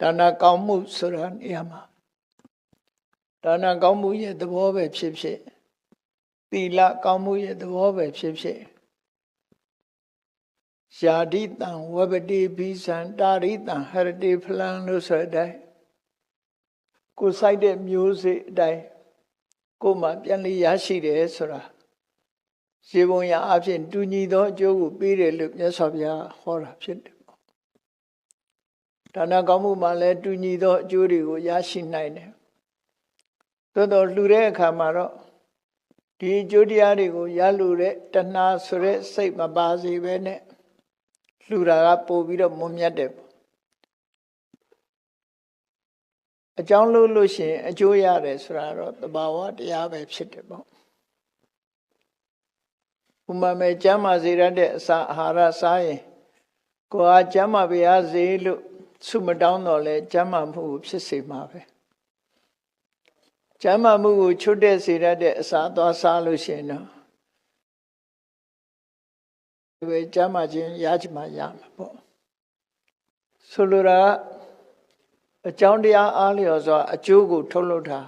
ဒါနကောင်းမှုဆိုတာနေရာမှာဒါနကောင်းမှုရဲ့သဘောပဲဖြစ်ဖြစ်သီလကောင်းမှုရဲ့သဘောပဲဖြစ်ဖြစ်ယာတိတံဝဘတိဘိဇံတာရိတံဟရတိဖလံလို့ဆိုတဲ့အတိုင်းကိုယ်ဆိုင်တဲ့မျိုးစေ့အတိုင်းကိုယ်မှပြန်လည်ရရှိတယ်ဆိုတာဇေဘုံရအဖြစ်တူညီသောအကျိုးကိုပေးတယ်လို့မြတ်စွာဘုရားဟောတာဖြစ်တယ်ပေါ့ ဒါနကောင်းမှုမှလည်းတူညီသောအကျိုးတွေကိုရရှိနိုင်တယ်သို့တော်လှူတဲ့အခါမှာတော့ဒီအကျိုးတရားတွေကိုရလူတဲ့တဏှာဆိုတဲ့စိတ်မပါစေပဲနဲ့လှူတာကပို့ပြီးတော့မွန်မြတ်တယ်ပေါ့အကြောင်းလို့လို့ရှိရင်အကျိုးရတယ်ဆိုတာတော့တဘာဝတရားပဲဖြစ်တယ်ပေါ့ဥမာမဲ့ကျမ်းမာစေရတဲ့အစာအာဟာရစားရင်ကိုယ်ဟာကျမ်းမာပါရစေလို့ ဆုမတောင်းတော့လဲကျမ်းမာမှုကိုဖြစ်စေမှာပဲကျမ်းမာမှုကိုချွတ်တဲ့စေရတဲ့အစာသွားစားလို့ရှိရင်တော့ဒီပဲကျမ်းမာခြင်းရချင်မှရမှာပေါ့ဆိုလိုတာကအကြောင်းတရားအားလျော်စွာအကျိုးကို ထုတ်လုပ်တာ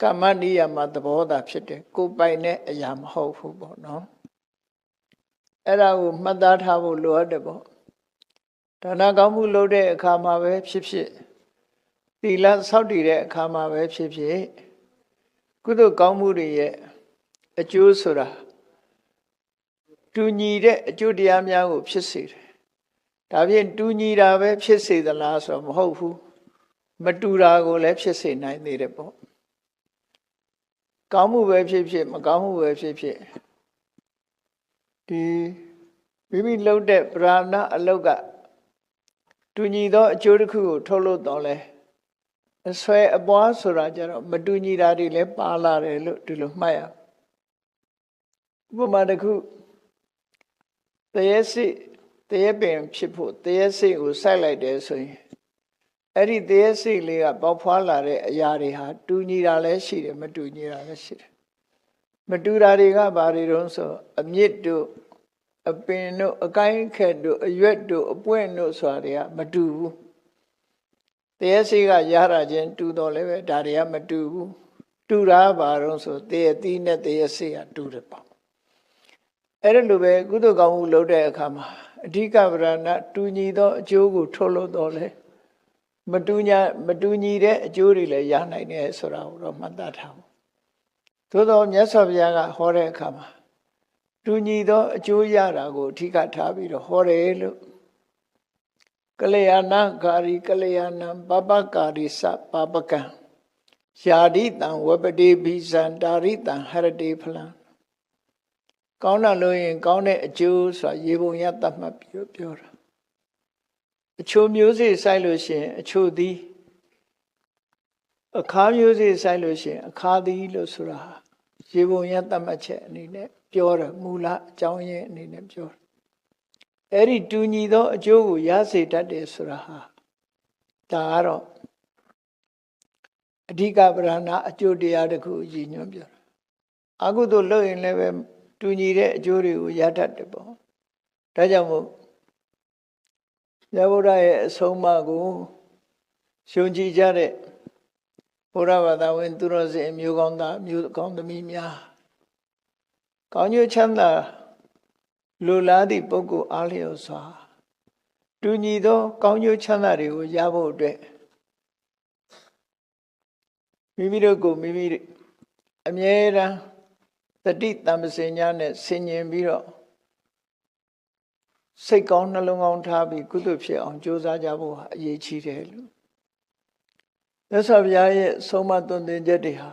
ကမ္မနိယမသဘောတာဖြစ်တယ်ကိုယ်ပိုင်တဲ့အရာမဟုတ်ဘူးပေါ့နော်အဲ့ဒါကိုမှတ်သားထားဖို့လိုအပ်တယ်ပေါ့ ဒါနကောင်းမှုလုပ်တဲ့အခါမှာပဲဖြစ်ဖြစ်သီလစောင့်တည်တဲ့အခါမှာပဲဖြစ်ဖြစ်ကုသိုလ်ကောင်းမှုတွေရဲ့အကျိုးဆိုတာတူညီတဲ့အကျိုးတရားများကို ဖြစ်စေတယ်ဒါဖြင့်တူညီတာပဲဖြစ်စေသလားဆိုတော့မဟုတ်ဘူးမတူတာကိုလည်းဖြစ်စေနိုင်သေးတယ်ပေါ့ကောင်းမှုပဲဖြစ်ဖြစ်မကောင်းမှုပဲဖြစ်ဖြစ်ဒီမိမိလုပ်တဲ့ပရာဏအလုတ်က တူညီသောအကျိုးတစ်ခုကိုထုတ်လို့တော့လဲအဆွဲအပွားဆိုတာကြတော့မတူညီတာတွေလည်းပါလာတယ်လို့ဒီလိုမှတ်ရဥပမာတစ်ခုတရေစိတရေပင်ဖြစ်ဖို့တရေစိကိုစိုက်လိုက်တယ်ဆိုရင်အဲ့ဒီတရေစိလေးကပေါက်ဖွာလာတဲ့အရာတွေဟာတူညီတာလည်းရှိတယ်မတူညီတာလည်းရှိတယ်မတူတာတွေကဘာတွေတုံးဆိုအမြင့်တို့ အပင်တို့အကိုင်းခက်တို့အရွက်တို့အပွင့်တို့ဆိုတာတွေကမတူဘူးတရားစီကရတာချင်းတူတော်လည်းပဲဒါတွေကမတူဘူးတူတာဘာတော့ဆိုတရားသီးနဲ့တရားစီကတူတယ်ပေါ့အဲ့ဒါလိုပဲကုသကောင်းမှုလုပ်တဲ့အခါမှာအဓိကဗရဏတူညီသောအကျိုးကိုထုတ်လို့တော့လဲမတူညာမတူညီတဲ့အကျိုးတွေလည်းရနိုင်တယ်ဆိုတာကိုတော့မှတ်သားထားဖို့သို့တော့မြတ်စွာဘုရားကဟောတဲ့အခါမှာ တူညီသောအကျိုးရတာကိုအဓိကထားပြီးတော့ဟောတယ်လို့ကလျာဏကာရီကလျာဏပပကာရီစပပကံယာတိတံဝပတိဘိဇံတာရိတံဟရတိဖလံကောင်းတာလို့ရင် ကောင်းတဲ့အကျိုးဆိုတာရေပုံရတတ်မှတ်ပြီးတော့ပြောတာအချိုမျိုးစေ့စိုက်လို့ရှိရင် အချိုသည်အခါမျိုးစေ့စိုက်လို့ရှိရင်အခါသည်လို့ဆိုတာ ရေပုံရတတ်မှတ်ချက်အနေနဲ့ပြောတယ်မူလအကြောင်းရင်းအနေနဲ့ပြောတယ်အဲ့ဒီတူညီသောအကျိုးကိုရစေတတ်တယ်ဆိုတာဟာဒါကတော့အဓိကပရဏအကျိုးတရားတစ်ခုရည်ညွှန်းပြောတာအကုသို့လုပ်ရင်လည်းပဲတူညီတဲ့အကျိုးတွေကိုရတတ်တယ်ပေါ့ဒါကြောင့်မို့ရဗုဒ္ဓရဲ့အဆုံးအမကိုရှုံကြည်ကြတဲ့ ဘုရားဘာသာဝင်သူတော်စင်မျိုးကောင်းသားမျိုးကောင်းသမီးများကောင်းကျိုးချမ်းသာလူလားသည့်ပုဂ္ဂိုလ်အားလျော်စွာတူညီသော ကောင်းကျိုးချမ်းသာတွေကိုရဖို့အတွက်မိမိတို့ကိုမိမိအမြဲတမ်းတတိတမ္ပစင်ညာနဲ့ဆင်ញင်ပြီးတော့စိတ်ကောင်းနှလုံးကောင်းထားပြီးကုသိုလ်ဖြစ်အောင်ကြိုးစားကြဖို့ဟာအရေးကြီးတယ်လို့ မြတ်စွာဘုရားရဲ့ဆုံးမသွန်သင်ချက်တွေဟာ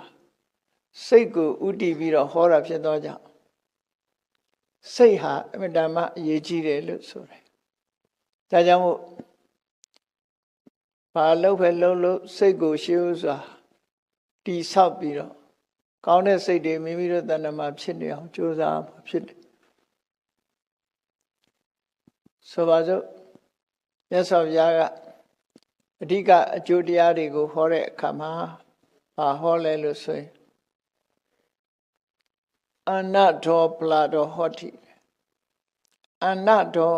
စိတ်ကိုဥတည်ပြီးတော့ဟောတာဖြစ်သောကြောင့်စိတ်ဟာအမြဲတမ်းအရေးကြီးတယ်လို့ဆိုတယ်။ဒါကြောင့်မို့ဘာလို့ပဲလုံးလို့စိတ်ကိုရှေးဥစွာတိဆောက်ပြီးတော့ကောင်းတဲ့စိတ်တွေမိမိတို့တဏ္ဍမှာဖြစ်နေအောင်ကြိုးစားမှာဖြစ်တယ်ဆိုပါစို့မြတ်စွာဘုရားက အဓိကအကျိုးတရားတွေကိုဟောတဲ့အခါမှာဘာဟောလဲလို့ဆိုရင်အနတောပလာတော်ဟောတိအနတော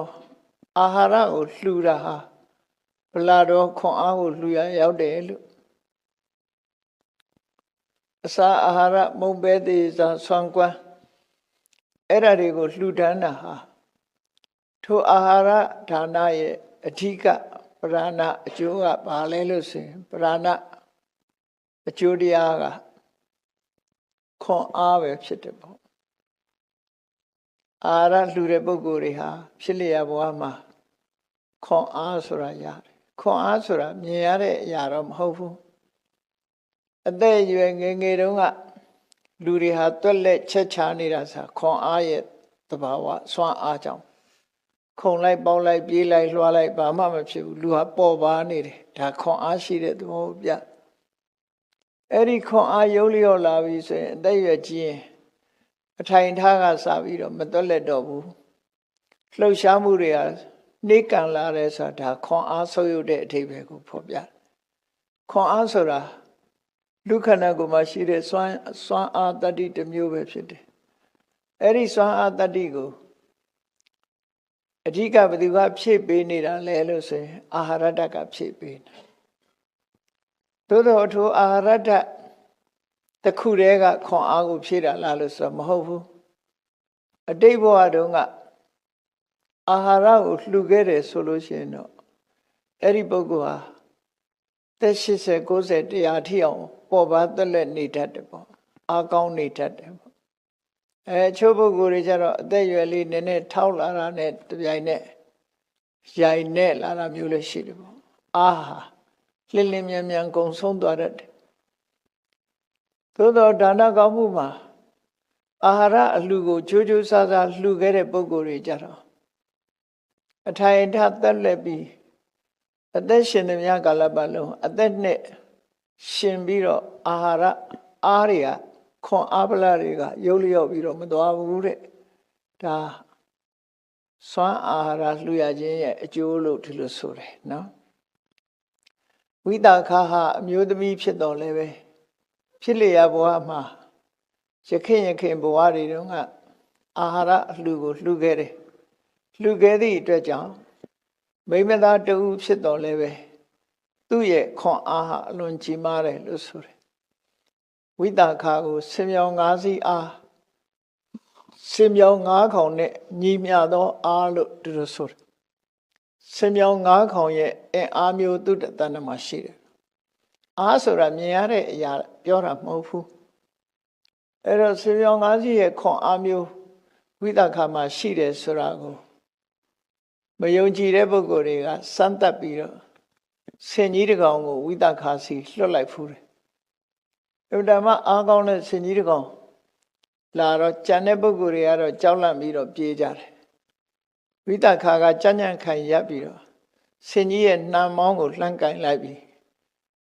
အာဟာရကိုလှူတာဟာဗလာတော်ခွန်အားကိုလှူရရောက်တယ်လို့အစာအာဟာရမုံပဲသေးစွာဆွမ်းကွမ်းအဲ့ဓာတွေကိုလှူဒန်းတာဟာထိုအာဟာရဌာနရဲ့အဓိက ပရဏအကျိုးကဘာလဲလို့ဆိုရင်ပရဏအကျိုးတရားကခွန်အားပဲဖြစ်တယ်ပေါ့အာရလှူတဲ့ပုဂ္ဂိုလ်တွေဟာဖြစ်လျက်ဘဝမှာခွန်အားဆိုတာရတယ်ခွန်အားဆိုတာမြင်ရတဲ့အရာတော့မဟုတ်ဘူးအသက်အရွယ်ငယ်ငယ်တုန်းကလူတွေဟာတွက်လက်ချက်ချနေတာဆိုခွန်အားရဲ့တဘာဝစွမ်းအားကြောင့် ခုံလိုက်ပေါက်လိုက်ပြေးလိုက်လွှားလိုက်ဘာမှမဖြစ်ဘူးလူဟာပေါ်ပါနေတယ်ဒါခွန်အားရှိတဲ့သဘောပြအဲ့ဒီခွန်အားရုပ်လျော့လာပြီဆိုရင်အသက်အရွယ်ကြီးရင်အထိုင်ထားကစပြီးတော့မတွက်လက်တော့ဘူးလှုပ်ရှားမှုတွေဟာနေကံလာတယ်ဆိုတာဒါခွန်အားဆုပ်ယုတ်တဲ့အထိပ္ပယ်ကိုဖော်ပြခွန်အားဆိုတာလူခန္ဓာကိုယ်မှာရှိတဲ့စွမ်းစွမ်းအားတတ္တိတစ်မျိုးပဲဖြစ်တယ်အဲ့ဒီစွမ်းအားတတ္တိကို အဓိကဘယ်သူကဖြည့်ပေးနေတာလဲလို့ဆိုရင်အာဟာရတ္တကဖြည့်ပေးတယ်သို့တော်ထိုအာဟာရတ္တတစ်ခုတည်းကခွန်အားကိုဖြည့်တာလားလို့ဆိုတော့မဟုတ်ဘူးအတိတ်ဘဝတုန်းကအာဟာရကိုလှူခဲ့တယ်ဆိုလို့ရှိရင်တော့အဲ့ဒီပုဂ္ဂိုလ်ဟာသက်80 90တရားထိအောင်ပေါ်ပါသက်လက်နေတတ်တယ်ပေါ့အာကောင်းနေတတ်တယ်ပေါ့ အဲချို့ပုဂ္ဂိုလ်တွေကျတော့အသက်ရွယ်လေးနည်းနည်းထောက်လာတာနဲ့တပြိုင်နက်ရိုင်နဲ့လာတာမျိုးလည်းရှိတယ်ပေါ့အာဟာလင်းလင်းမြန်မြန်ကုံဆုံးသွားတတ်တယ်သို့တော့ဒါနကောင်းမှုမှာအာဟာရအလှကိုချိုးချိုးဆားဆားလှူခဲ့တဲ့ပုဂ္ဂိုလ်တွေကြတော့အထိုင်ထသက်လက်ပြီးအသက်ရှင်သမျှကာလပတ်လုံးအသက်နဲ့ရှင်ပြီးတော့အာဟာရအားတွေက ခွန်အားပလာတွေကရုပ်လျော့ပြီးတော့မသွားဘူးတဲ့ဒါစွမ်းအာဟာရလှူရခြင်းရဲ့အကျိုးလို့ဒီလိုဆိုတယ်နော်ဝိတာခဟာအမျိုးသမီးဖြစ်တော်လဲပဲဖြစ်လျက်ဘဝမှာရခင်ရခင်ဘဝတွေတုန်းကအာဟာရအလှူကိုလှူခဲ့တယ်လှူခဲ့သည့်အတွက်ကြောင့်မိမသားတူဖြစ်တော်လဲပဲသူ့ရဲ့ခွန်အားဟာအလွန်ကြီးမားတယ်လို့ဆိုတယ် ဝိတာခါကိုဆင်မြောင်၅စီးအားဆင်မြောင်၅ခေါင်နဲ့ညီမျှသောအားလို့သူတို့ဆိုတယ်ဆင်မြောင်၅ခေါင်ရဲ့အင်အားမျိုးသူတတဏ္ဍမှာရှိတယ်အားဆိုတာမြင်ရတဲ့အရာပြောတာမဟုတ်ဘူးအဲ့တော့ဆင်မြောင်၅စီးရဲ့ခွန်အားမျိုးဝိတာခါမှာရှိတယ်ဆိုတာကိုမယုံကြည်တဲ့ပုဂ္ဂိုလ်တွေကစမ်းသပ်ပြီးတော့ဆင်ကြီးတကောင်ကိုဝိသခါစီလွတ်လိုက်ဖူးတယ်။ အဲ့ဒါမှအားကောင်းတဲ့ဆင်ကြီးတကောင်လာတော့ကြံတဲ့ပုဂ္ဂိုလ်တွေကတော့ကြောက်လန့်ပြီးတော့ပြေးကြတယ်။ဝိသခါကကြံ့ကြံ့ခိုင်ရပ်ပြီးတော့ဆင်ကြီးရဲ့နှမ်းမောင်းကိုလှမ်းကင်လိုက်ပြီး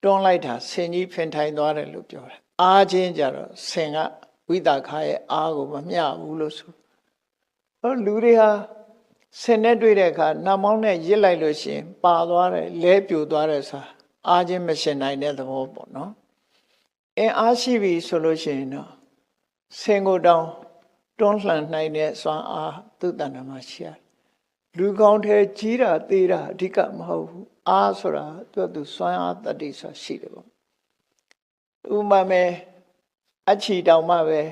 တွန်းလိုက်တာဆင်ကြီးဖင်ထိုင်သွားတယ်လို့ပြောတယ်။အားချင်းကြတော့ဆင်ကဝိသခါရဲ့အားကိုမမျှဘူးလို့ဆို။ဟောလူတွေဟာဆင်နဲ့တွေ့တဲ့အခါနှာမောင်းနဲ့ရစ်လိုက်လို့ရှိရင်ပါသွားတယ်လဲပြိုသွားတယ်ဆိုတာအားချင်းမရှင်နိုင်တဲ့သဘောပေါ့နော် အင်းအားရှိပြီဆိုလို့ရှိရင်တော့ဆင်ကိုတောင်တွန်းလှန်နိုင်တဲ့စွမ်းအားသူ့တဏ္ဍာမှာရှိရတယ်လူကောင်းတဲ့ကြီးတာသေးတာအဓိကမဟုတ်ဘူးအားဆိုတာသူ့သူစွမ်းအားတတ္တိဆိုတာရှိတယ်ပေါ့ဥမာမဲ့အချီတောင်မှပဲ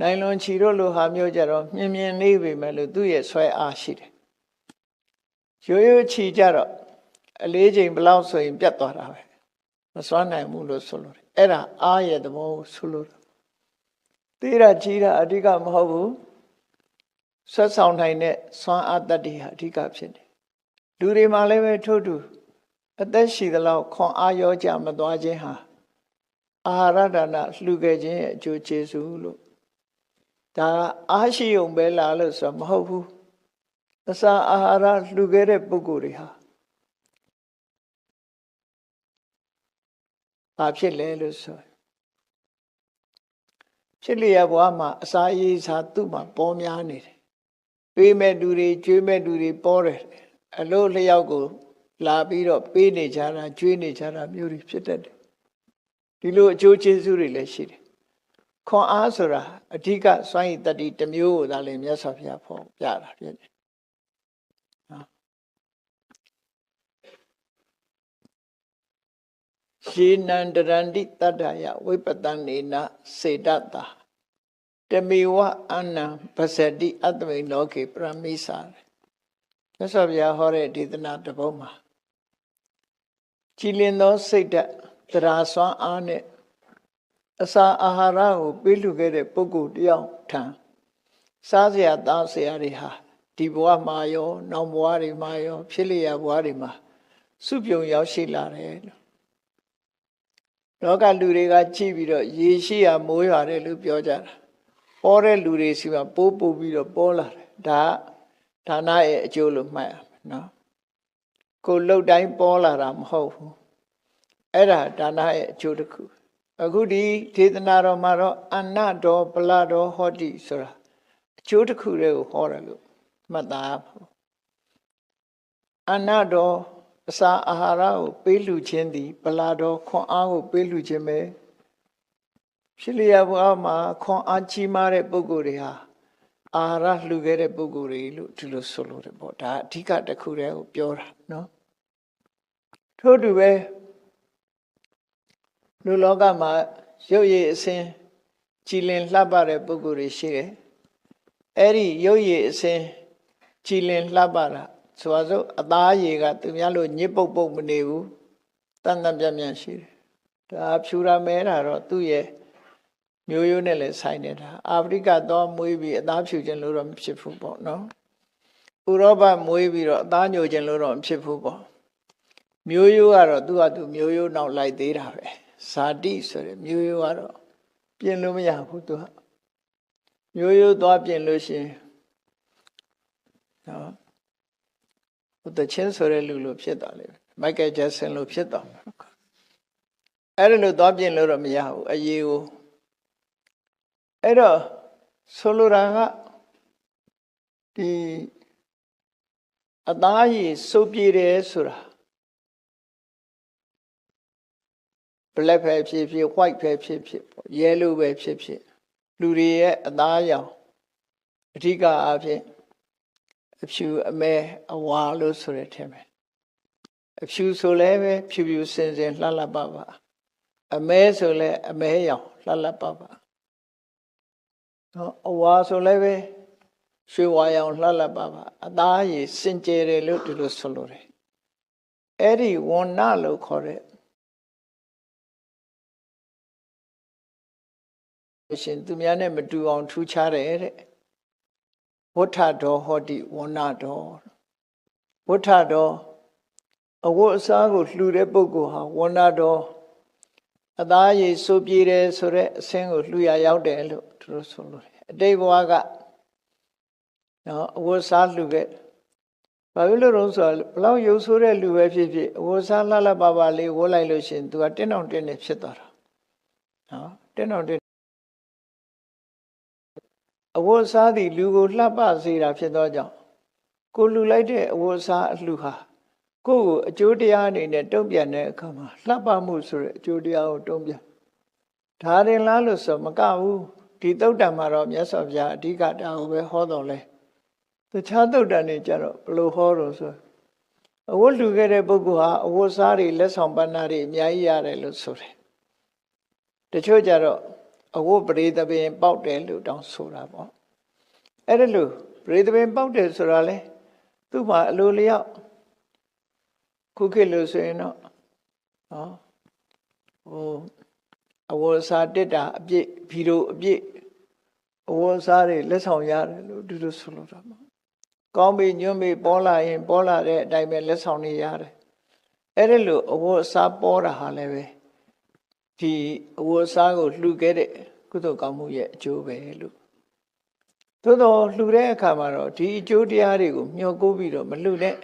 နိုင်လွန်ချီတို့လိုဟာမျိုးကြတော့မြင်မြင်လေးပေမဲ့လို့သူ့ရဲ့ဆွဲအားရှိတယ်ရိုးရိုးချီကြတော့အလေးချိန်ဘလောက်ဆိုရင်ပြတ်သွားတာပဲမစွမ်းနိုင်ဘူးလို့ဆိုလို့ အဲ့ဒါအားရဲ့သဘောကိုဆိုလို့သေးတာကြီးတာအဓိကမဟုတ်ဘူးဆက်ဆောင်နိုင်တဲ့စွမ်းအားတတ္တိဟာအဓိကဖြစ်တယ်လူတွေမှာလည်းပဲထို့တူအသက်ရှိသလောက်ခွန်အားရောကြမသွားခြင်းဟာအာဟာရဒါနလှူခဲ့ခြင်းရဲ့အကျိုးကျေးဇူးလို့ဒါအားရှိုံပဲလားလို့ဆိုမဟုတ်ဘူးအစာအာဟာရလှူခဲ့တဲ့ပုဂ္ဂိုလ်တွေဟာ ဘာဖြစ်လဲလို့ဆိုဖြစ်လျက်ဘဝမှာအစာရေးစာသူ့မှာပေါ်များနေတယ်ပေးမဲ့လူတွေကျွေးမဲ့လူတွေပေါ်တယ်အလို့လျောက်ကို လာပြီးတော့ပေးနေကြတာကျွေးနေကြတာမျိုးတွေဖြစ်တတ်တယ်ဒီလိုအကျိုးကျေးဇူးတွေလည်းရှိတယ်ခွန်အားဆိုတာအဓိကစွမ်းရည်တတိတစ်မျိုးကိုသာလေမြတ်စွာဘုရားဖော်ပြတာဖြစ်တယ် ယေနန္တရန္တိတတ္တယဝိပတန်နေနစေတတာတမေဝအနံပစတိအတ္တမိန်လောကေပရမိစာမြတ်စွာဘုရားဟောတဲ့ဒေသနာတစ်ပုဒ်မှာကြည်လင်သောစိတ်ဓာတ်တရားစွမ်းအားနဲ့အစာအာဟာရကိုပေးလူခဲ့တဲ့ပုဂ္ဂိုလ်တယောက်ထံစားစရာသားစရာတွေဟာဒီဘဝမှာရော နောက်ဘဝတွေမှာရော ဖြစ်လျက်ဘဝတွေမှာစုပြုံရောက်ရှိလာတယ်လို့ လောကလူတွေကကြည့်ပြီးတော့ရေရှိရမိုးရတယ်လို့ပြောကြတာပေါ်တဲ့လူတွေစီမှာပိုးပို့ပြီးတော့ပေါ်လာတယ်ဒါဒါနရဲ့အကျိုးလို့မှတ်ရမယ်နော်ကိုလှုပ်တိုင်းပေါ်လာတာမဟုတ်ဘူးအဲ့ဒါဒါနရဲ့အကျိုးတစ်ခုအခုဒီဒေသနာတော်မှာတော့အနတ်တော်ပလတော်ဟောတိဆိုတာအကျိုးတစ်ခုတည်းကိုဟောတယ်လို့မှတ်သားအနတ်တော် အစာအာဟာရကိုပေးလူခြင်းသည်ပလာတော်ခွန်အားကိုပေးလူခြင်းပဲဖြစ်လျက်ဘဝမှာခွန်အားကြီးမားတဲ့ပုဂ္ဂိုလ်တွေဟာအာဟာရလှူခဲ့တဲ့ပုဂ္ဂိုလ်တွေလို့ဒီလိုဆိုလို့တယ်ပေါ့ဒါအဓိကတစ်ခုတည်းကိုပြောတာနော်ထို့တူပဲလူလောကမှာရုပ်ရည်အစဉ်ကြည်လင်လှပတဲ့ပုဂ္ဂိုလ်တွေရှိတယ်အဲ့ဒီရုပ်ရည်အစဉ်ကြည်လင်လှပတာ ဆိုပါစို့အသားရည်ကသူများလို့ညစ်ပုတ်ပုတ်မနေဘူးတန်တန်ပြန်ပြန်ရှိတယ်ဒါဖြူရမဲတာတော့သူ့ရဲ့မျိုးရိုးနဲ့လည်းဆိုင်နေတာအာဖရိကတော့မွေးပြီးအသားဖြူခြင်းလို့တော့မဖြစ်ဘူးပေါ့နော်ဥရောပမွေးပြီးတော့အသားညိုခြင်းလို့တော့မဖြစ်ဘူးပေါ့မျိုးရိုးကတော့သူ့ဟာသူမျိုးရိုးနောက်လိုက်သေးတာပဲဇာတိဆိုရယ်မျိုးရိုးကတော့ပြင်လို့မရဘူးသူကမျိုးရိုးသွားပြင်လို့ရှိရင်နော်ဟို တချင်းဆိုတဲ့လူလိုဖြစ်သွားလိမ့်မယ်မိုက်ကယ်ဂျက်ဆင်လိုဖြစ်သွားမှာအဲ့ဒါလို့သွားပြင်လို့တော့မရဘူးအရေးကိုအဲ့တော့ဆိုလိုတာကဒီအသားရည်စုပ်ပြေတယ်ဆိုတာ black ပဲဖြစ်ဖြစ် white ပဲဖြစ်ဖြစ်ပေါ့ yellow ပဲဖြစ်ဖြစ်လူတွေရဲ့အသားရောင်အဓိကအားဖြင့် အဖြူအမဲအဝါလို့ဆိုရတဲ့မယ်အဖြူဆိုလဲပဲဖြူဖြူစင်စင်လှလှပပအမဲဆိုလဲအမဲရောင်လှလှပပနော်အဝါဆိုလဲပဲရွှေဝါရောင်လှလှပပအသားရည်စင်ကြယ်တယ်လို့ဒီလိုဆိုလိုတယ်အဲ့ဒီဝဏ္ဏလို့ခေါ်တဲ့ရှင်သူများနဲ့မတူအောင်ထူးခြားတယ်တဲ့ ဝဋ္ထတော်ဟောတိဝဏတော်ဝဋ္ထတော်အဝတ်အစားကိုလှူတဲ့ပုဂ္ဂိုလ်ဟာဝဏတော်အသားရည်စိုးပြေတယ်ဆိုတဲ့အဆင်းကိုလှူရရောက်တယ်လို့သူတို့ဆိုလို့အတိတ်ဘဝကနော်အဝတ်စားလှူခဲ့ဘာဖြစ်လို့လဲဆိုတော့ဘလောက်ရုပ်ဆိုးတဲ့လူပဲဖြစ်ဖြစ်အဝတ်စားလှလှပပလေးဝတ်လိုက်လို့ရှင်သူကတင်းတောင်တင်းနေဖြစ်သွားတာနော်တင်းတောင်တင်း အဝတ်စားသည်လူကိုလှပစေတာဖြစ်သောကြောင့်ကိုလူလိုက်တဲ့အဝတ်စားအလှဟာကိုယ့်ကိုအကျိုးတရားအနေနဲ့တုံ့ပြန်တဲ့အခါမှာလှပမှုဆိုတဲ့အကျိုးတရားကိုတုံ့ပြန်ဒါရင်လားလို့ဆိုမကဘူးဒီတုတ်တံမှာတော့မြတ်စွာဘုရားအဓိကတာကိုပဲဟောတော်လဲတခြားတုတ်တံတွေကြတော့ဘလို့ဟောတော့ဆိုအဝတ်လူခဲ့တဲ့ပုဂ္ဂိုလ်ဟာအဝတ်စားတွေလက်ဆောင်ပန်းနာတွေအများကြီးရတယ်လို့ဆိုတယ်တချို့ကြတော့ အဝတ်ပရိသပင်ပေါက်တယ်လို့တောင်းဆိုတာပေါ့အဲ့ဒါလို့ပရိသပင်ပေါက်တယ်ဆိုတာလေသူ့မှာအလိုလျောက်ခုခေတ်လို့ဆိုရင်တော့နော်ဟိုအဝတ်စားတက်တာအပြည့်ဗီဒီယိုအပြည့်အဝတ်စားတွေလက်ဆောင်ရတယ်လို့ဒီလိုဆိုလို့တာမှာကောင်းပြီညွန့်ပြီပေါ်လာရင် ပေါ်လာတဲ့အတိုင်းပဲလက်ဆောင်တွေရတယ်အဲ့ဒါလို့အဝတ်စားပေါ်တာဟာလည်းပဲ ဒီအဝတ်စားကိုလှူခဲ့တဲ့ကုသိုလ်ကောင်းမှုရဲ့အကျိုးပဲလို့သို့တော့လှူတဲ့အခါမှာတော့ဒီအကျိုးတရားတွေကိုမျှော်ကိုးပြီးတော့မလှူနဲ့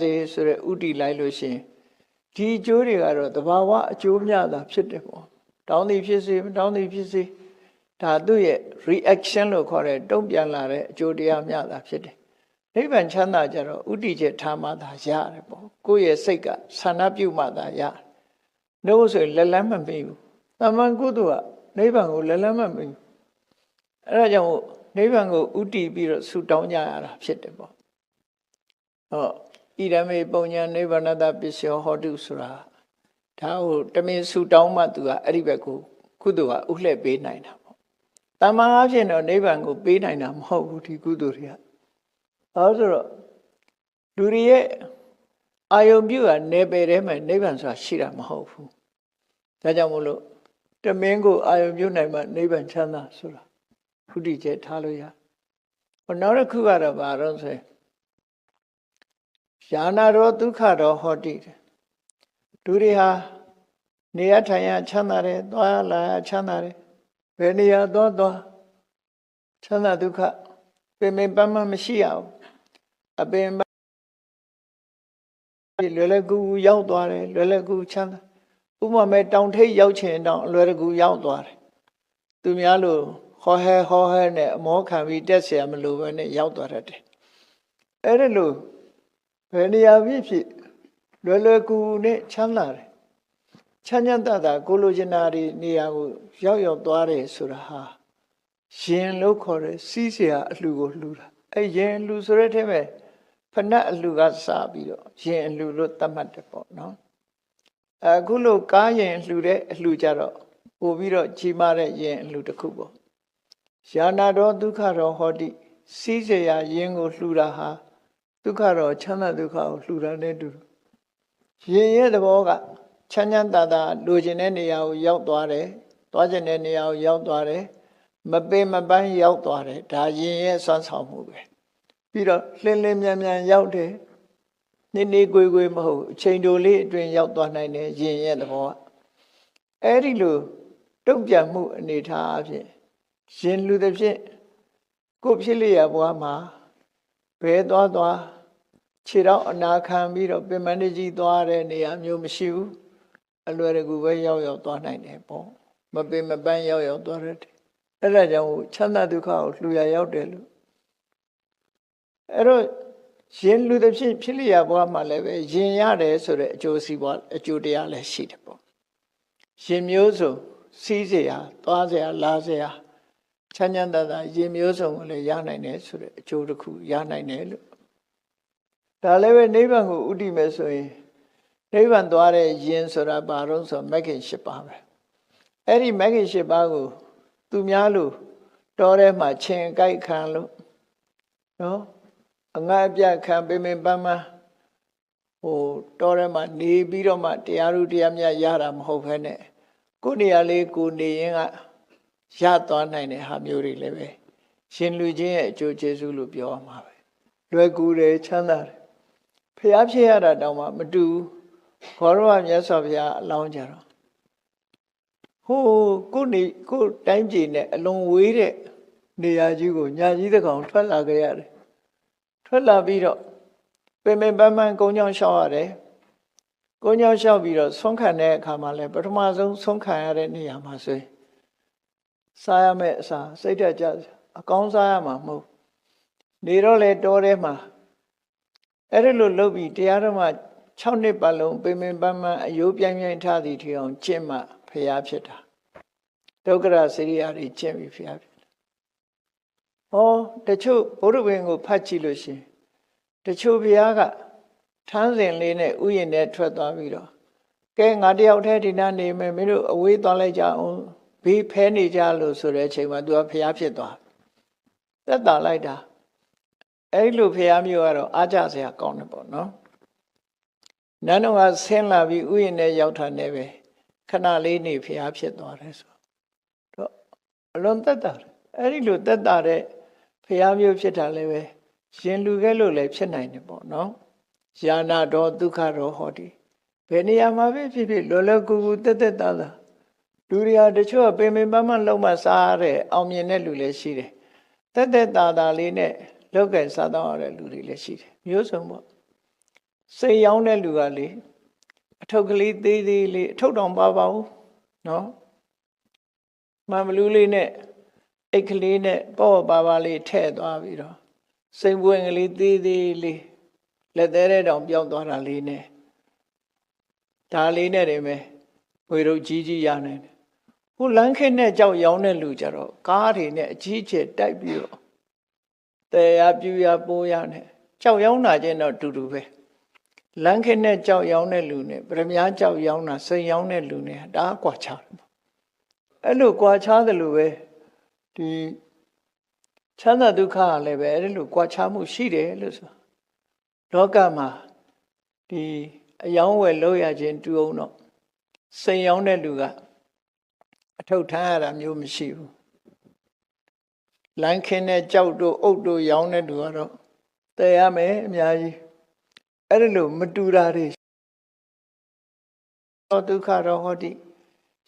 ဒီဆိုရဥတီလိုက်လို့ရှိရင်ဒီအကျိုးတွေကတော့တဘာဝအကျိုးများတာဖြစ်တယ်ပေါ့တောင်းသည်ဖြစ်စေမတောင်းသည်ဖြစ်စေဒါသူ့ရဲ့ reaction လို့ခေါ်တဲ့တုံ့ပြန်လာတဲ့အကျိုးတရားများတာဖြစ်တယ် နိဗ္ဗာန်ချမ်းသာကြတော့ဥတီချက်ထားမှသာရတယ်ပေါ့ကိုယ့်ရဲ့စိတ်ကဆန္ဒပြုမှသာရတယ်နှုတ်ဆိုရင်လက်လန်းမမေ့ဘူးတမန်ကုသိုလ်ကနိဗ္ဗာန်ကိုလက်လန်းမမေ့ဘူးအဲဒါကြောင့်နိဗ္ဗာန်ကိုဥတီပြီးတော့ဆူတောင်းကြရတာဖြစ်တယ်ပေါ့ဟောဣဣရမေပုံညာနိဗ္ဗာနတပစ္စယောဟောတုဆိုတာဒါကိုတမင်ဆူတောင်းမှသူကအဲ့ဒီဘက်ကိုကုသိုလ်ကဥလှည့်ပေးနိုင်တာပေါ့တမန်အဖြစ်တော့နိဗ္ဗာန်ကိုပေးနိုင်တာမဟုတ်ဘူးဒီကုသိုလ်တွေက အဲဆိုတော့လူတွေရဲ့အာယုံပြုကနေပယ်ထဲမှာနိဗ္ဗာန်ဆိုတာရှိတာမဟုတ်ဘူးဒါကြောင့်မို့လို့တမင်ကိုအာယုံပြုနိုင်မှနိဗ္ဗာန်ချမ်းသာဆိုတာဖုတိကျထားလို့ရဟောနောက်တစ်ခုကတော့ဘာတော့ဆိုရင်ယာနာရောဒုက္ခရောဟောတိတယ်လူတွေဟာနေရထိုင်ရချမ်းသာတယ်သွားရလာရချမ်းသာတယ်ဘယ်နေရာသွားသွားချမ်းသာဒုက္ခပင်ပင်ပန်းပန်းမရှိရဘူး အပင်ပန်းလွယ်လွယ်ကူကူရောက်သွားတယ်လွယ်လွယ်ကူကူချမ်းသာဥပမာမဲ့တောင်ထိပ်ရောက်ချင်တောင်လွယ်လွယ်ကူကူရောက်သွားတယ်သူများလို့ဟောဟဲဟောဟဲနဲ့အမောခံပြီးတက်เสียမလို့ပဲနဲ့ရောက်သွားတတ်တယ်အဲ့ဒါလို့ဘယ်နေရာဖြစ်ဖြစ်လွယ်လွယ်ကူကူနဲ့ချမ်းသာတယ်ချမ်းချမ်းသာသာကိုလိုချင်တာတွေနေရာကိုရောက်ရောက်သွားတယ်ဆိုတာဟာရင်လို့ခေါ်တယ်စီးเสียအလှကိုလှူတာအဲ့ရင်လှူဆိုတဲ့ထဲမှာ ဖဏတ်အလှကစပြီးတော့ရင်အလှလို့သတ်မှတ်တယ်ပေါ့နော်အခုလို့ကားရင်လှူတဲ့အလှကြတော့ပို့ပြီးတော့ကြီးမားတဲ့ရင်အလှတစ်ခုပေါ့ယာနာတော်ဒုက္ခတော်ဟောတိစီးเสียရင်ကိုလှူတာဟာဒုက္ခတော့ချမ်းသာဒုက္ခကိုလှူတာနဲ့တူရင်ရဲ့သဘောကချမ်းချမ်းသာသာလိုချင်တဲ့နေရာကိုရောက်သွားတယ်။သွားချင်တဲ့နေရာကိုရောက်သွားတယ်။မပင်မပန်းရောက်သွားတယ်။ဒါရင်ရဲ့စွမ်းဆောင်မှုပဲ။ ပြီးတော့လှင်းလင်းမြန်မြန်ရောက်တယ်။နေနေကိုယ်ကိုယ်မဟုတ်အချိန်တိုလေးအတွင်းရောက်သွားနိုင်တယ်ရင်ရဲ့သဘောက။အဲဒီလိုတုံ့ပြန်မှုအနေထားအဖြစ်ရင်လူသဖြင့်ကိုဖြစ်လျက်ဘွားမှာဘဲသွားသွားခြေတော့အနာခံပြီးတော့ပင်မဏိကြီးသွားတဲ့နေရာမျိုးမရှိဘူးအလွယ်တကူပဲရောက်ရောက်သွားနိုင်တယ်ပေါ့မပင်မပန်းရောက်ရောက်သွားတယ်အဲ့ဒါကြောင့်ချမ်းသာဒုက္ခကိုလှူရရောက်တယ်လို့ အဲ့တော့ရင်လူတစ်ဖြစ်ဖြစ်လျက်ဘွားမှာလည်းပဲရင်ရတယ်ဆိုတဲ့အကျိုးစီးပွားအကျိုးတရားလည်းရှိတယ်ပေါ့ရင်မျိုးစုံစီးเสียသွားเสียလာเสียချမ်းချမ်းသာသာရင်မျိုးစုံကိုလည်းရနိုင်တယ်ဆိုတဲ့အကျိုးတစ်ခုရနိုင်တယ်လို့ဒါလည်းပဲနိဗ္ဗာန်ကိုဥတည်မယ်ဆိုရင်နိဗ္ဗာန်သွားတဲ့ယင်ဆိုတာဘာလို့ဆိုမဂ္ဂင်၈ပါးပဲအဲ့ဒီမဂ္ဂင်၈ပါးကိုသူများလို့တောထဲမှာခြင်ကြိုက်ခံလို့နော် အငတ်အပြတ်ခံပင်ပင်ပန်းပန်းဟိုတောထဲမှာနေပြီးတော့မှတရားဥတရားမြတ်ရတာမဟုတ်ဘဲနဲ့ကိုယ်နေရာလေးကိုနေရင်ကရသွားနိုင်တဲ့ဟာမျိုးတွေလည်းပဲရှင်လူချင်းရဲ့အကျိုးကျေးဇူးလို့ပြောရမှာပဲလွယ်ကူတယ်ချမ်းသာတယ်ဖျားဖြစ်ရတာတောင်မှမတူဘောရဝမြတ်စွာဘုရားအလောင်းကြတော့ဟိုကိုနေကိုတိုင်းပြည်နဲ့အလွန်ဝေးတဲ့နေရာကြီးကိုညာကြီးတကောင်ထွက်လာကြရတယ် ထွက်လာပြီးတော့ပင်ပင်ပန်းပန်းကုန်းချောင်းလျှောက်ရတယ်ကုန်းချောင်းလျှောက်ပြီးတော့ဆုံးခံတဲ့အခါမှာလဲပထမဆုံးဆုံးခံရတဲ့နေရာမှာဆိုရင်စားရမယ့်အစာစိတ်ဓာတ်ကြအကောင်းစားရမှာမဟုတ်နေတော့လေတောထဲမှာအဲ့ဒီလိုလုပ်ပြီးတရားတော်မှာ6နှစ်ပတ်လုံးပင်ပင်ပန်းပန်းအယိုးပြိုင်ပြိုင်ထားသည်ထီအောင်ကျင့်မှဖျားဖြစ်တာဒုက္ခရစရိယာတွေကျင့်ပြီးဖျားဖြစ် ဟောတချို့ဘုရားဝင်ကိုဖတ်ကြည့်လို့ရှင်တချို့ဘုရားကထမ်းစဉ်လေးနဲ့ဥယျာဉ်နဲ့ထွက်သွားပြီးတော့ကဲငါတယောက်တည်းဒီနားနေမယ်မင်းတို့အဝေးသွားလိုက်ကြအောင်ဘေးဖဲနေကြလို့ဆိုတဲ့အချိန်မှာသူကဖျားဖြစ်သွားသက်တာလိုက်တာအဲ့လိုဖျားမျိုးကတော့အားကြစရာကောင်းတယ်ပေါ့နော်နန်းတော်ကဆင်းလာပြီးဥယျာဉ်နဲ့ရောက်တာနဲ့ပဲခဏလေးနေဖျားဖြစ်သွားတယ်ဆိုတော့အလွန်သက်တာအဲ့ဒီလိုသက်တာတဲ့ ဖျားမျိုးဖြစ်တာလည်းပဲရှင်လူခဲ့လို့လည်းဖြစ်နိုင်တယ်ပေါ့နော်ယာနာတော်ဒုက္ခတော်ဟောဒီဘယ်နေရာမှာပဲဖြစ်ဖြစ်လောလောကူကူတက်တက်တာတာလူတွေဟာတချို့ကပင်ပင်ပန်းပန်းလုံးမစားရတဲ့အောင်မြင်တဲ့လူလည်းရှိတယ်တက်တက်တာတာလေးနဲ့လောက်ကစားတော့ရတဲ့လူတွေလည်းရှိတယ်မျိုးစုံပေါ့စိတ်ရောင်းတဲ့လူကလေအထုပ်ကလေးသေးသေးလေးအထုပ်တောင်ပါပါဘူးနော်မမလူးလေးနဲ့ အိတ်ကလေးနဲ့ပေါ့ပါပါလေးထည့်သွားပြီးတော့စိမ်ပွင့်ကလေးသေးသေးလေးလက်သေးတဲ့တောင်ပြောင်းသွားတာလေးနဲ့ဒါလေးနဲ့တည်းပဲဝေရုပ်ကြီးကြီးရနိုင်တယ်ဟိုလမ်းခင်းနဲ့ကြောက်ရောင်းတဲ့လူကြတော့ကားတွေနဲ့အကြီးကျယ်တိုက်ပြီးတော့တဲရပြူရပိုးရနဲ့ကြောက်ရောင်းတာချင်းတော့တူတူပဲလမ်းခင်းနဲ့ကြောက်ရောင်းတဲ့လူနဲ့ဗရမ ्या ကြောက်ရောင်းတာစိန်ရောင်းတဲ့လူနဲ့ဒါကကွာခြားတယ်ပေါ့အဲ့လိုကွာခြားတယ်လို့ပဲ ဒီချမ်းသာဒုက္ခကလည်းပဲအဲ့လိုကွာခြားမှုရှိတယ်လို့ဆိုလောကမှာဒီအယောင်းဝယ်လောက်ရခြင်းတူအောင်တော့စိန်ရောင်းတဲ့လူကအထုတ်ထမ်းရတာမျိုးမရှိဘူးလမ်းခင်းတဲ့ကြောက်တို့အုတ်တို့ရောင်းတဲ့လူကတော့တည်ရမယ်အများကြီးအဲ့ဒါလို့မတူတာတွေသောဒုက္ခတော့ဟောတိ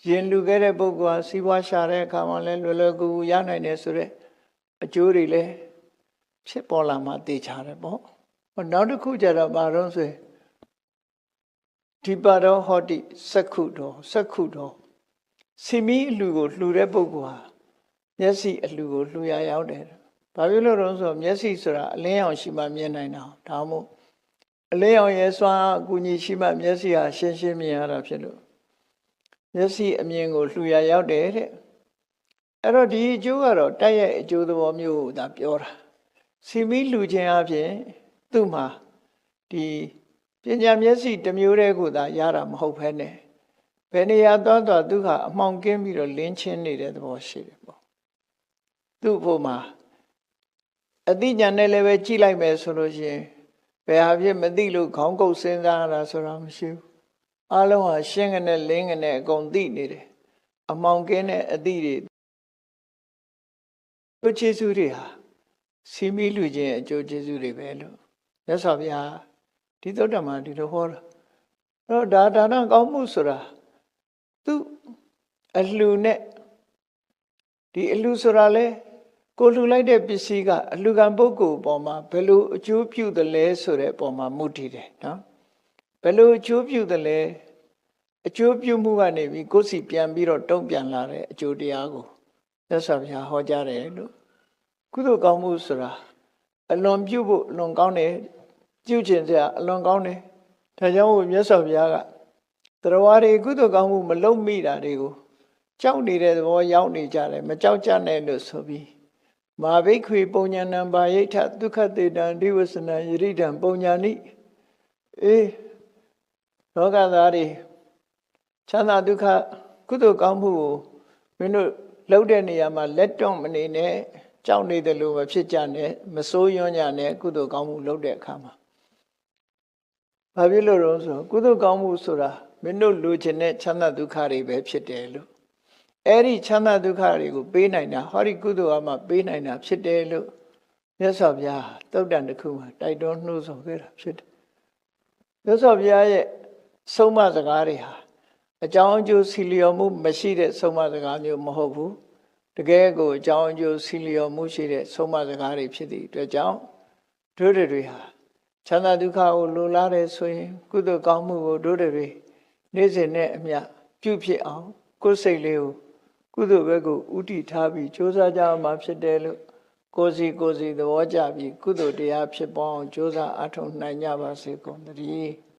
ရင်လူခဲ့တဲ့ပုဂ္ဂိုလ်ဟာစီးပွားရှာတဲ့အခါမှာလဲလွယ်လွယ်ကူကူရနိုင်တယ်ဆိုတော့အကျိုးတွေလည်းဖြစ်ပေါ်လာမှသိချတယ်ပေါ့ဟောနောက်တစ်ခုကျတော့ဘာလို့ဆိုရင်ဒီပါတော့ဟောတိစက္ခုတော်စက္ခုတော်စီမီအလူကိုလှူတဲ့ပုဂ္ဂိုလ်ဟာမျက်စိအလူကိုလှူရရောက်တယ်။ဘာဖြစ်လို့လဲဆိုတော့မျက်စိဆိုတာအလင်းရောင်ရှိမှမြင်နိုင်တာ။ဒါမှမဟုတ်အလင်းရောင်ရဲ့စွမ်းအကူအညီရှိမှမျက်စိဟာရှင်းရှင်းမြင်ရတာဖြစ်လို့ မျက်စိအမြင်ကိုလှူရရောက်တယ်တဲ့။အဲ့တော့ဒီအကျိုးကတော့တိုက်ရဲ့အကျိုးသဘောမျိုးကိုဒါပြောတာ။စီမီလှူခြင်းအပြင်သူ့မှာဒီပညာမျက်စိတစ်မျိုးတည်းကိုသာရတာမဟုတ်ဘဲနဲ့ဘယ်နေရာသွားသွားသူကအမှောင်ကင်းပြီးတော့လင်းချင်းနေတဲ့သဘောရှိတယ်ပေါ့သူ့ဖို့မှာအတိညာနဲ့လည်းပဲကြည့်လိုက်မယ်ဆိုလို့ရှိရင်ဘယ်ဟာဖြစ်မသိလို့ခေါင်းကုပ်စဉ်းစားရတာဆိုတာမရှိဘူး အလုံးဟာရှင်းကနေလင်းကနေအကုန်သိနေတယ်အမှောင်ကင်းတဲ့အသည့်တွေသူကျေးဇူးတွေဟာစီမီလူချင်းအကျိုးကျေးဇူးတွေပဲလို့မြတ်စွာဘုရားဒီသုတ္တမှာဒီလိုဟောတာအဲ့တော့ဒါဒါနကောင်းမှုဆိုတာသူအလှူနဲ့ဒီအလှူဆိုတာလဲကိုလှူလိုက်တဲ့ပစ္စည်းကအလှူခံပုဂ္ဂိုလ်ပေါ်မှာဘယ်လိုအကျိုးပြုတယ်လဲဆိုတဲ့ပုံမှာမူတည်တယ်နော် ဘယ်လိုအကျိုးပြုတယ်လဲအကျိုးပြုမှုကနေပြီးကိုယ်စီပြန်ပြီးတော့တုံ့ပြန်လာတဲ့အကျိုးတရားကိုသက်စွာဘုရားဟောကြားတယ်လို့ကုသိုလ်ကောင်းမှုဆိုတာအလွန်ပြုဖို့အလွန်ကောင်းတယ်ပြုကျင်စရာအလွန်ကောင်းတယ်ဒါကြောင့်မြတ်စွာဘုရားကတရားတွေကုသိုလ်ကောင်းမှုမလုပ်မိတာတွေကိုကြောက်နေတဲ့သဘောရောက်နေကြတယ်မကြောက်ကြနဲ့လို့ဆိုပြီးမာဘိခွေပုံညာနံပါယိထဒုက္ခတေတံဒိဝစနံယရိတံပုံညာနိအေး လောကသားတွေချမ်းသာဒုက္ခကုသိုလ်ကောင်းမှုကိုမင်းတို့လှုပ်တဲ့နေရာမှာလက်တွန့်မနေနဲ့ကြောက်နေတယ်လို့မဖြစ်ကြနဲ့မစိုးရွံ့ကြနဲ့ကုသိုလ်ကောင်းမှုလုပ်တဲ့အခါမှာဘာဖြစ်လို့လဲဆိုကုသိုလ်ကောင်းမှုဆိုတာမင်းတို့လိုချင်တဲ့ချမ်းသာဒုက္ခတွေပဲဖြစ်တယ်လို့အဲ့ဒီချမ်းသာဒုက္ခတွေကိုပေးနိုင်တာဟောဒီကုသိုလ်အမှပေးနိုင်တာဖြစ်တယ်လို့မြတ်စွာဘုရားတုတ်တန်တစ်ခုမှာတိုက်တွန်းနှိုးဆော်ခဲ့တာဖြစ်တယ်မြတ်စွာဘုရားရဲ့ ဆုံးမစကားတွေဟာအကြောင်းအကျိုးစီလျော်မှုမရှိတဲ့ဆုံးမစကားမျိုးမဟုတ်ဘူးတကယ်ကိုအကြောင်းအကျိုးစီလျော်မှုရှိတဲ့ဆုံးမစကားတွေဖြစ်သည့်အတွက်ကြောင့်တို့တွေဟာချမ်းသာဒုက္ခကိုလိုလားတယ်ဆိုရင်ကုသိုလ်ကောင်းမှုကိုတို့တွေနေ့စဉ်နဲ့အမျှပြုဖြစ်အောင်ကိုယ်စိတ်လေးကိုကုသိုလ်ဘက်ကိုဥတီထားပြီးကြိုးစားကြမှာဖြစ်တယ်လို့ကိုယ်စီကိုယ်စီသဘောကျပြီးကုသိုလ်တရားဖြစ်ပေါ်အောင်ကြိုးစားအထောက်နိုင်ကြပါစေကုန်သတည်း